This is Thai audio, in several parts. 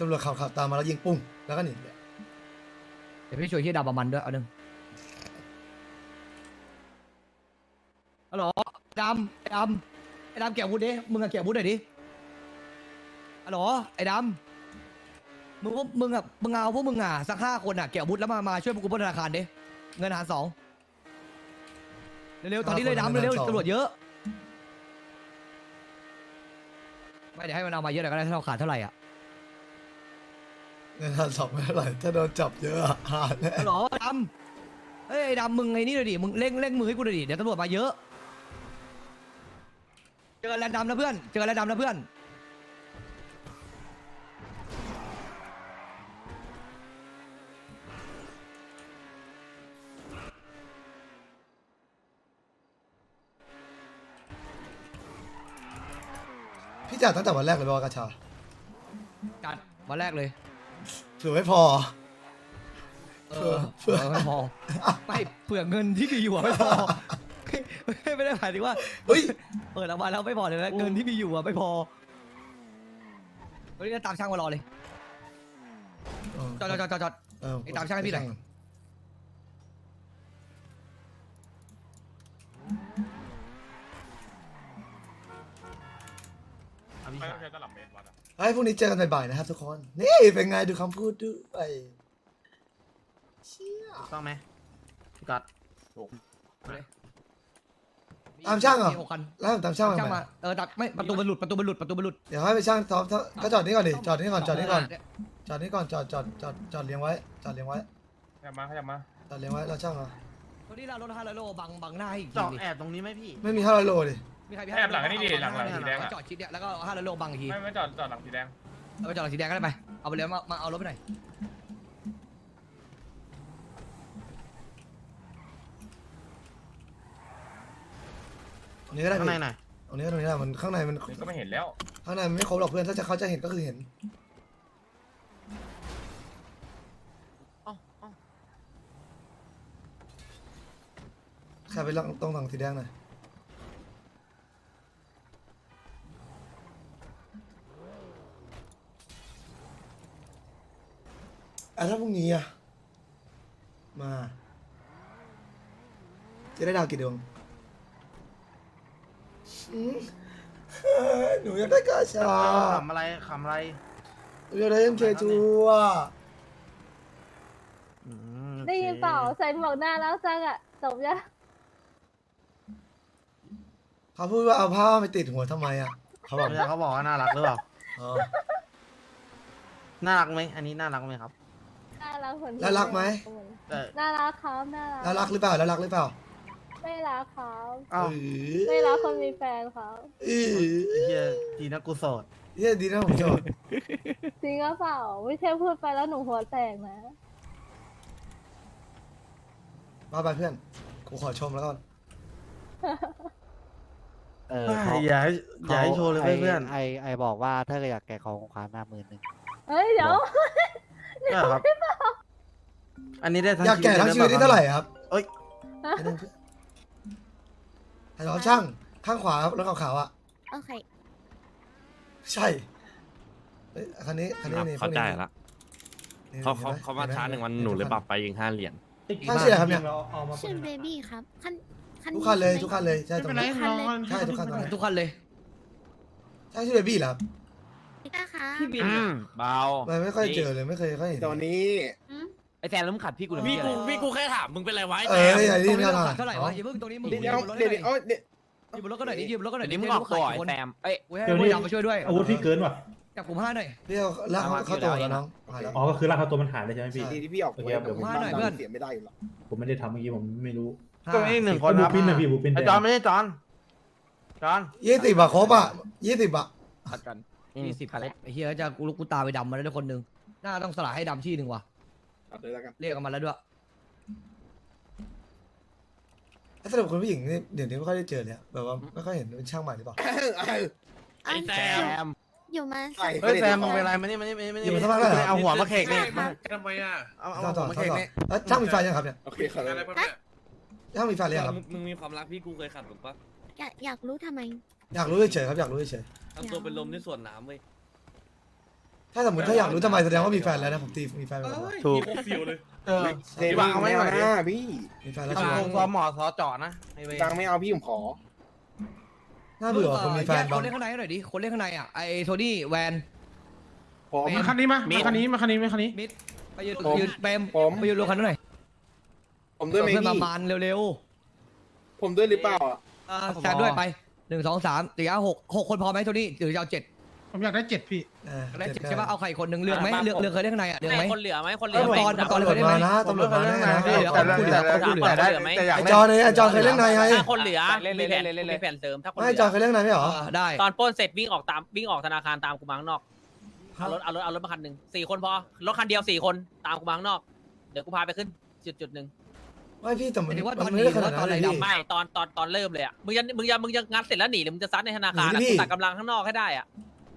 ตำรวจขับขับตามมาแล้วยิงปุ้งแล้วก็หนีเดี๋ยวพี่ช่วยที่ดาวประมันด้วยเอาหนึ่งฮัลโหลดำไอ้ดำไอ้ดำเกี่ยววุฒิดิมึงอะเกี่ยววุฒิหน่อยดิฮัลโหลไอ้ดำมึงพวกมึงอะมึงเอาพวกมึงอะสักห้าคนอะเกี่ยววุฒิแล้วมามาช่วยพวกกูปล้นธนาคารดิเงินหารสองเร็วๆตอนนี้เลยดำเร็วๆตำรวจเยอะไม่เดี๋ยวให้มันเอามาเยอะหน่อยก็ได้ถ้าเราขาดเท่าไหร่อะ เงินทันสองไม่เท่าไหร่ถ้าโดนจับเยอะอะหาแน่ฮัลโหลดำเฮ้ยไอ้ดำมึงไอ้นี่เลยดิมึงเร่งเร่งมือให้กูเลยดิเดี๋ยวตำรวจมาเยอะ เจอกันแลนด์ดำนะเพื่อน เจอกันแลนด์ดำนะเพื่อน พี่จ่ายตั้งแต่วันแรกเลยบอกว่ากระชา จัดวันแรกเลย เผื่อไม่พอ เออเผื่อเออไม่พอไม่เผื่อเงินที่มีอยู่อะไม่พอไม่ไม่ได้หมายถึงว่าเฮ้ย เปิดออกมาแล้วไม่พอเลยนะเงินที่มีอยู่อะไม่พอวันนี้ตามช่างมารอเลยจอดจอดจอดจอด เออไอ้ตามช่างให้พี่หน่อย ไม่ต้องใช้ตลับเมตรวัดอะเฮ้ยพรุ่งนี้เจอกันบ่ายๆนะครับทุกคน นี่เป็นไงดูคำพูดด้วยเชี่ย ถูกต้องไหมพี่ก๊อตตามช่างเหรอ มีหกคันแล้วผมตามช่างมาช่างไหมมาเออตัดไม่ประตูมันหลุดประตูมันหลุดประตูมันหลุดเดี๋ยวให้ไปช่างซ้อมซ้อมก็จอดนี่ก่อนดิจอดนี่ก่อนจอดนี่ก่อนจอดนี่ก่อนจอดจอดจอดจอดเลี้ยงไว้จอดเลี้ยงไว้ขยับมาขยับมาจอดเลี้ยงไว้เราช่างมาตอนนี้เรารถห้าร้อยโลบังบังหน้าให้อีกจอดทีดิแอบตรงนี้ไหมพี่ ไม่มีห้าร้อยโลดิ มีใครมีขยับหลังอันนี้ดิหลังหลังสีแดงอะ จอดชิดเนี่ยแล้วก็ห้าร้อยโลบังอีกทีไม่ไม่จอดจอดหลังสีแดงเอาไปจอดหลังสีแดงก็ได้ไปเอาไปเลยมามาเอารถไปหน่อยตรงนี้ก็ได้ข้างในพี่หน่อยตรงนี้ก็ตรงนี้ได้มันข้างในมันนี่ก็ไม่เห็นแล้วข้างในมันไม่ครบหรอกเพื่อนถ้าจะเขาจะเห็นก็คือเห็นเอ้าเอ้าแค่ไปลองตรงหลังสีแดงหน่อย อะถ้าพรุ่งนี้อะมา จะได้ดาวกี่ดวงอืมหนูอยากได้กาชาขำอะไรขำอะไรหนูอยากได้เอ็มเคทูอะอืมได้ยินเปล่าใส่หมวกหน้าแล้วจังอะจบยังเขาพูดว่าเอาผ้าไปติดหัวทำไมอะเขาบอกโอเคเขาบอกว่าน่ารักหรือเปล่าอ๋อน่ารักไหมอันนี้น่ารักไหมครับ น่ารักคนแล้วรักไหม แต่น่ารักครับน่ารักแล้วรักหรือเปล่าแล้วรักหรือเปล่าไม่รักครับเอ้าเออไม่รักคนมีแฟนครับเออเฮียดีนะกูโสดเฮียดีนะผมโจทย์จริงหรือเปล่าไม่ใช่พูดไปแล้วหนูหัวแตกนะมาไปเพื่อนกูขอชมแล้วกันเออเขาอย่าให้อย่าให้โชว์เลยขาเพื่อนไอไอบอกว่าถ้าเกิดอยากแกะของของขวัญมาหมื่นหนึ่งเฮ้ยเดี๋ยวใช่ครับ อันนี้ได้ทั้งอยากแก่ทั้งชีวิตนี่เท่าไหร่ครับเอ้ยไอ้นั่นเพื่อนไอ้เราช่างข้างขวาครับรถขาวๆอะ โอเค ใช่เฮ้ยคันนี้คันนี้ครับนี่เข้าใจพวกนี้ละนี่เขาห็เขาไหเขามาห็ไหช้าหนึ่งวันหนูเลยปรับไปยิงห้าเหรียญช่างชื่ออะไรครับเนี่ยชื่อเบบี้ครับคันคันทุกคันเลยใช่ไหมทุกคันเลยใช่ตรงนี้คันเลยใช่ทุกคันตรงนี้ทุกคันเลยใช่ชื่อเบบี้เหรอครับพี่ก้าคะเบา มันไม่ค่อยเจอเลยไม่เคยค่อยเห็นตอนนี้ อืม ไอแซนแล้วมึงขัดพี่กูเลยพี่กูพี่กูแค่ถามมึงเป็นไรไว้เออไอ้ตรนี่งไม่นี้เอาเราขาดเท่าไหร่วะอย่าเพิ่งตรงนี้มึงเดี๋ยวยืเดี๋มยวบนรถเดี๋ยวหน่อยเดี๋ยวเดี๋ยวยืมบนรถก็หน่อยดิยืมบนรถก็หน่อยเดี๋ยวนี้ดิมึงออกตัวให้ไอรู้แซว่ามเอ้ยกูให้ผู้ยามมาช่วยด้วยอาวุธพี่เกินว่ะจับผมห้าหน่อยพี่เอาลากเขาเข้าตัวแล้วน้องหายแล้ว อ๋อก็คือร่างเขาตัวมันหายเลยใช่ไหมพี่ดีที่พี่ออกโอเคครับเดี๋ยวผมว่าหน่อยเพื่อน เสียไม่ได้อยู่หรอกผมไม่ได้ทำเมื่อกี้ผมไม่รู้ตัวนี้หนึ่งคนบูครับปินนะพี่บูปินไอแดงจอนไม่ใช่จอนจอน ยี่สิบอะครบอะยี่สิบอะขัดกันยี่สิบครับไอ้เฮียจะกูลูกกูตาไปดำมาแล้วด้วยคนหนึ่งหน้าต้องสลายให้ดำที่หนึ่งว่ะ ตัดเลยแล้วกัน เรียกกันมาแล้วด้วย แล้วสำหรับคนผู้หญิงนี่เดี๋ยวนี้ไม่ค่อยได้เจอเลยอะแบบว่าไม่ค่อยเห็นเป็นช่างใหม่หรือเปล่า ไอแซม อยู่มาใส่เฮ้ยแซมมึงเป็นไรมานี่มานี่มานี่มาอยู่นี่มาสักพักแล้วเหรอเอาหัวมาเขกนี่มาทำไมอะเอาเอาต่อหัต่อวมาต่อเขกต่อนี่แล้วช่างมีไฟยังครับเนี่ยโอเคครับอะไรพวกเนี้ยช่างมีไฟหรือยังครับ มึงมีความรักพี่กูเคยขัดถูกปะอยากอยากรู้ทำไม อยากรู้เฉยๆครับอยากรู้เฉยทำตัวเป็นลมในสวนน้ำเว้ยๆ ถ้าสมมติถ้าอยากรู้ทำไมแสดงว่ามีแฟนแล้วนะผมตีมีแฟนไปแล้วถูกเออเดี๋ยวเอาไม่เอานะพี่มีแฟนแล้วทำใช่ไหมวงซอหมอซอเจาะนะตังไม่เอาพี่ผมขอน่าเบื่อคนมีแฟนคบางนเล่นข้างในให้หน่อยดิ คนเล่นข้างในอะ ไอโทนี่แวน ผมมาคันนี้มามาคันนี้มาคันนี้มาคันนี้ มิด ไปยืนผมยืนเปรมผม ไปยืนรวมกันหน่อยผมด้วยไหมเพื่อนมาพี่มานเร็วผมด้วยหรือเปล่าอะๆอ่าแซมด้วยไปหนึ่งสองสามสี่ห้าหกหกคนพอไหมโทนี่หรือจะเอาเจ็ด ผมอยากได้เจ็ดพี่เออได้เจ็ดใช่ป่ะเอาใครอีกคนหนึ่งเลือกไหมเลือกเลือกเคยเล่นข้างในอะเลือกไหม คนเหลือไหมคนเหลืเอออไหมก่อนก่อน ตำรวจมานะตำรวจมาแน่นะเดี๋ยวเอาผู้เหลือเอาผู้เหลือแต่ได้แต่อยากไอเล่จนอนไอจอนเคยเล่นไงไงถ้าคนเหลือเล่นมีเล่นแผนเล่นเล่นมีแผนเสริมถ้าคนไม่เหไอจอนเคลืยเล่นไงไม่เหรออ่าได้ ตอนปล้นเสร็จวิ่งออกตามวิ่งออกธนาคารตามกูมาข้างนอกเอารถเอารถเอารถมาคันหนึ่งสี่คนพอรถคันเดียวสี่คนตามกูมาข้างนอก เดี๋ยวกูพาไปขึ้นจุดจุดหนึ่งไม่พี่แต่หมัมานยถึงว่าตมัอนนนี้ไม่หได้รือขนาว่าดตนั้อนนไหนเลยพี่ ดำ ไม่ตอนตอนตอนเริ่มเลยอะมึงจะมึงจะมึงจะงัดเสร็จแล้วหนีหรือมึงจะซัดในธนาคารหนีอะดิกูตัดกำลังข้างนอกให้ได้อะ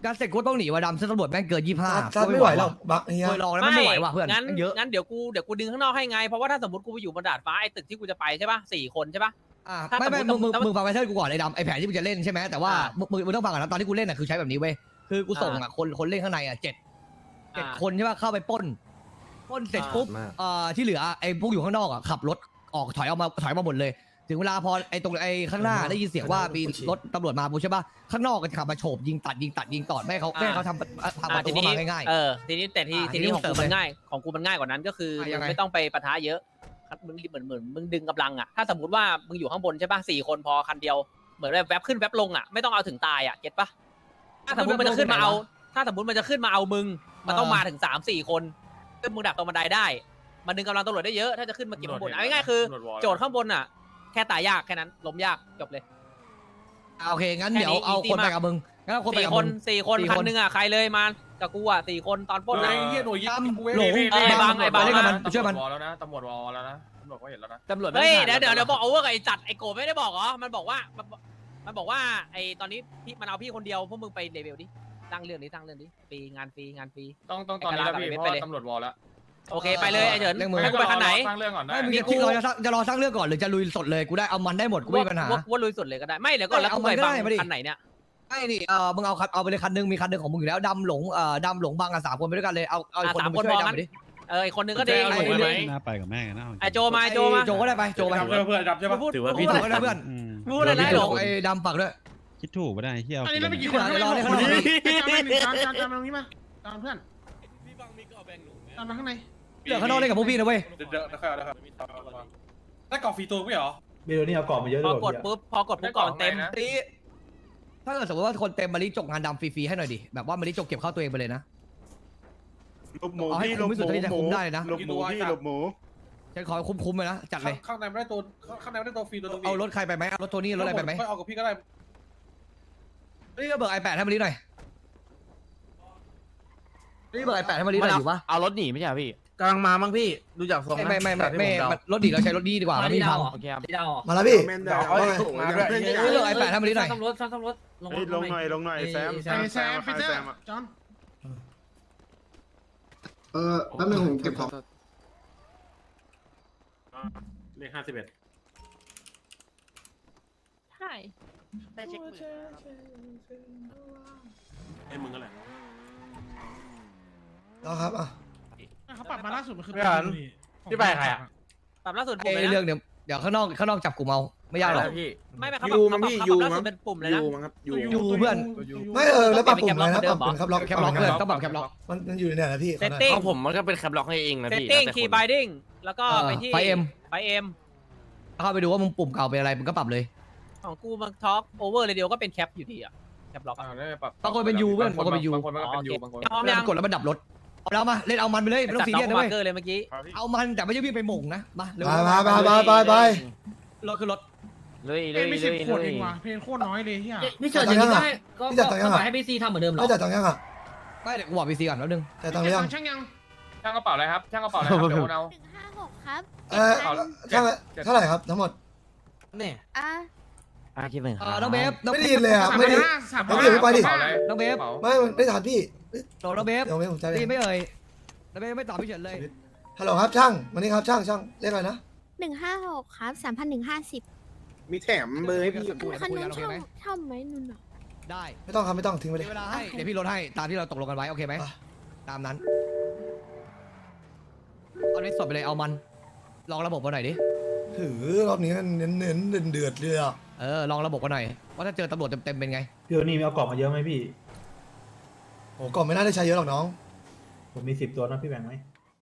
การเสร็จกูต้องหนีว่าดำเส้นตำรวจแม่งเกินยี่ห้าซัดไม่ไหวหรอกบักเฮีย เคยลองแล้วมันไม่ไหวว่ะเพื่อนงั้นมันเยอะงั้นเดี๋ยวกูเดี๋ยวกูดึงข้างนอกให้ไง เพราะว่าถ้าสมมติกูไปอยู่บนดาดฟ้าไอ้ตึกที่กูจะไปใช่ป่ะสี่คนใช่ป่ะ อ่าถ้าไม่ไม่สมึมงมุมึติงถ้ามึมึงฟังไปเท่ากูก่อนไอ้ดำไอ้แผนที่มึงจะเล่นใช่ไหมแต่ว่าอ่ามึมึงมึงมึงต้องฟังก่อนนะตอนที่กูเล่นอะคือใช้แบบนี้เว้ยคือกูส่งอะคนคนเล่นข้างในอะเจ็ดเจ็ดอ่า คนใช่ป่ะเข้าไปปล้นปล้นเสร็จปุ๊บ มาก เอ่อที่เหลือไอ้พวกอยู่ข้างนอกอะขับรถออกถอยออกมาถอยมาหมดเลย ถึงเวลาพอไอ้ตรงไอ้ข้างหน้าได้ยินเสียงว่ามีรถตำรวจมาปุ๊บใช่ป่ะข้างนอกก็ขับมาโฉบยิงตัดยิงตัดยิงตอดไม่ให้เขาไม่ให้เขาทำทำประตูเข้ามาง่าย เออทีนี้แต่ทีอ่าทีนี้ทีนี้ของเสริกูมมันเลยง่าย ของกูมันง่ายกว่านั้นก็คืออะมึยังงไง ไม่ต้องไปปะทะเยอะมึงเหมือนเหมือนมึงดึงกำลังอะถ้าสมมติว่ามึงอยู่ข้างบนใช่ป่ะสี่คนพอคันเดียวเหมือนแบบแวบขึ้นแวบลงอะไม่ต้องเอาถึงตายอะเก็ตปะถ้าสมมติมันจะขึ้นมาเอา ถ้าสมมติมันจะขึ้นมาเอามึง มันต้องมาถึงสามสี่คนซึ่งมึงดักตรงบันไดได้ มันดึงกำลังตำรวจได้เยอะถ้าจะขึ้นมาเก็บข้างบนเอาง่ายๆคือ โจทย์ข้างบนอะแค่ตายยากแค่นั้นล้มยากจบเลยๆอะโอเคงั้นแค่นี้เดี๋ยวเอา easy คนไปมากกับมึงงั้นเอาคนไปสี่กับคมึนง สี่คนสี่คันคนหนึ่งอะใครเลยมากับกูอะสี่คนตอนปล้นไอ้อะเหี้ยหน่วยยิงตั้มกูเว้ยหลงเออไอ้บังไอ้บังเล่นกับมันช่วยมันตำรวจวอลแล้วนะตำรวจวอลแล้วนะตำรวจก็เห็นแล้วนะตำรวจเฮ้ยเดี๋ยวเดี๋ยวเดี๋ยวบอกโอเวอร์กับไอ้จัดไอ้โกไม่ได้บอกเหรอมันบอกว่ามันบอกมันบอกว่าไอ้ตอนนี้พี่มันเอาพี่คนเดียวพวกมึงไปเลเวลดิตั้งเรื่องนี้ตั้งเรื่องนี้ฟรีงานฟรีงานฟรี ต้องต้องตอนนี้แล้วพี่ไอ้เพกะลาราะกับไอ้เม็ดไปเลยว่าตำรวจวอลแล้ว โอเคไปเลยไอ้เฉินเรื่องมือ ให้กูไปคันไหนสร้างเรื่องก่อนได้ไม่มึงมีจะกูคิดเราจะสร้างจะรอสร้างเรื่องก่อนหรือจะลุยสดเลยกูได้เอามันได้หมดกูไม่มีปัญหา ว่าว่าลุยสุดเลยก็ได้ไม่เดี๋ยวก่อนแล้วเอากูมันไปก็บังได้มาดิ คันไหนเนี่ยไอ้นี่เออมึงเอาคันเอาไปเลยคันหนึงมีคันหนึงของมึงอยู่แล้วดำหลงเอ่อดำหลงบางกันสามคนไปด้วยกันเลยเอาเอาอีกคนหนึงไปช่วยดำหน่อยดิ เออไอ้คนหนึงก็ดีเอาไอ้หน่วยไหม น่าไปกับแม่นะไอ้โจมาไอ้โจมาโจก็ได้ไปโจไปเพื่อนเพื่อนดับใช่ปะ พูดถือว่าพูพี่ดถูอะไรกก็ได้เพื่อนพูดอะไรนะไอ้หลงไอ้ดำฝากด้วย คิดถูกไม่ได้เที่ยวอันนี้แล้วมีกี่คนเดี๋ยวรอเลยข้างนอกจานจานจานตรงนี้มาจานเพื่อนจานมาข้างใน เหลือข้างนอกเล่นกับพวกพี่นะเว้ย เดี๋ยวเดี๋ยวเดี๋ยวเดี๋ยวได้กรอบฟรีตัวไม่เหรอ เบลนี่เอากรอบมาเยอะพด้อกดปุ๊บพอกดปุ๊บก่อนเต็มได้กล่องไหนนะ ตีถ้าเกิดสมมติว่าคนเต็มมาลิจกงานดำฟรีๆให้หน่อยดิแบบว่ามาลิจกเก็บเข้าตัวเองไปเลยนะ ลูกหมูเอาให้พี่คุ้ลูมที่สุดหมูเท่าที่จะคุ้มได้เลยนะ ลูกหมูพี่ลูกหมู ฉันขอคุ้มๆเลยนะจัดเลย ข้างในไม่ได้ตัวข้างในไม่ได้ตัวฟรีตัวตรงนี้เอารถใครไปไหมเอารถโทนี่รถอะไรไปไหมค่อยเอากับพี่ก็ได้นี่ก็เบิกไอแปดให้มาลิหน่อยนี่เบิกไอแปดให้มาลิหน่อยอยู่ปะเอารถหนีไม่ใช่พี่ กำลังมามั้งพี่ดูจากทรงไม่ไม่ไม่ไม่ไม่รถดีเราใช้รถดีดีกว่ามันไม่พังโอเคครับที่ดาวมาแล้วพี่ แมนเดี๋ดายวเอาว่าไงถูกมาด้วยนี่เบิกไอแปดให้มาลิหน่อย ซ่อมรถซ่อมรถเฮ้ยลงหน่อยลงหน่อยแซมไอ้แซมปีเตอร์จอนเออแป๊บนึงผมเก็บของเลขห้าสิบเอ็ดใช่ได้เช็คมือไอ้มึงก็แหละรอครับอะ เขาปรับมาล่าสุดมันคือพี่ไปใครอะปรับล่าสุดไอปุ่มเลยเรื่องนะเดี๋ยวเดี๋ยวข้างนอกข้างนอกจับกลุ่มเอาไม่ยากหรอก พี่ไม่ไม่เขาปยูรับมั้งพี่เขายูปรับล่ามั้สุง ดเป็นปุ่มเลยยูนะมั้งครับยูยู เพื่อน ไม่เออแล้วปรับเปลี่ปุ่ยมนอะไรแคปล็อกนะปรับปุ่มครับล็อกแคปล็อกเพื่อนต้องปรับแคปล็อก มันมันอยู่ในเนี่ยนะพี่เซตติ้งเอาผมมันก็เป็นแคปล็อกให้เองนะเซตพี่ติ้งแล้วแต่คีย์นบายดิ้งแล้วก็ไปที่ไฟเอ็มไฟเอ็มเข้าไปดูว่ามึงปุ่มเก่าเป็นอะไรมึงก็ปรับเลยของกูมันท็อกโอเวอร์เรดิโอก็เป็นแคปอยู่ดีอะแคปล็อกอ่าได้ปรับบางคนเป็นยูเพื่อนบางคนเป็นยูบางคนมันก็เป็นยูบางคนพร้อมเวลายัง กดแล้วมันดับรถ เอาแล้วมาเล่นเอามันไปเลยไม่ต้องซีเรียสนะมาเว้ยเกอร์เลยเมื่อกี้เอามันแต่ไม่ใช่วิ่งไปหม่งนะมาเร็วไปไปไปไปไปรถคือรถเลยเลเอ้ยยไม่เลสิบยขวดเลเอยงว่ะเพลงโคตรน้อยเลยเฮียพี่เฉินอย่างนี้ก็ให้ก็พี่จัดตังค์ยังก็อะให้พี่ซีทำเหมือนเดิมเหรอไม่จ่ายตังค์ยังอะไม่เดี๋ยวกูบอกพีซีก่อนแป๊บนึงจ่ายตังค์หรือยังช่างยังช่างกระเป๋าอะไรครับช่างกระเป๋าอะไรครับเดี๋ยวโอนเอาหนึ่งห้าหกครับเออช่างเท่าไหร่ครับทั้งหมดเนี่ยอะ อาคิดหนึ่งเออน้องเบฟน้องไม่ได้ยินเลยอะไม่ได้สามไม่ได้ไม่ไปดิ กระเป๋าอะไรน้องเบฟกระป๋าไม่ไม่ทันพี่โดนน้องเบฟเดี๋ยวไม่ผมจ่ายตีเองไม่เอ่ยน้องเบฟไม่ตอบพี่เฉินเลยฮัลโหลครับช่างวันนี้ครับช่างช่างเรียกอะไรนะหนึ่งห้าหกครับสามพันหนึ่งห้าสิบมีแถมเบอร์ให้พี่คันนู้นเช่าเช่าไหมนุ่นอะได้ไม่ต้องครับไม่ต้องทิ้งไปเลเดี๋ยยวเวลาให้เดี๋ยวพี่ลดให้ตามที่เราตกลงกันไว้โอเคไหมอะ ตามนั้นเอาในสดไปเลยเอามันลองระบบมาหน่อยดิถือรอบนี้เน้นเน้นเดือดเดือดเลยอะ เออลองระบบมาหน่อยว่าถ้าเจอตำรวจเต็มๆเป็นไง พี่โอนี่มีเอากรอบมาเยอะไหมพี่ โอ้ก่อนไม่น่าได้ใช้เยอะหรอกน้อง ผมมีสิบตัวนะพี่แบ่งไหม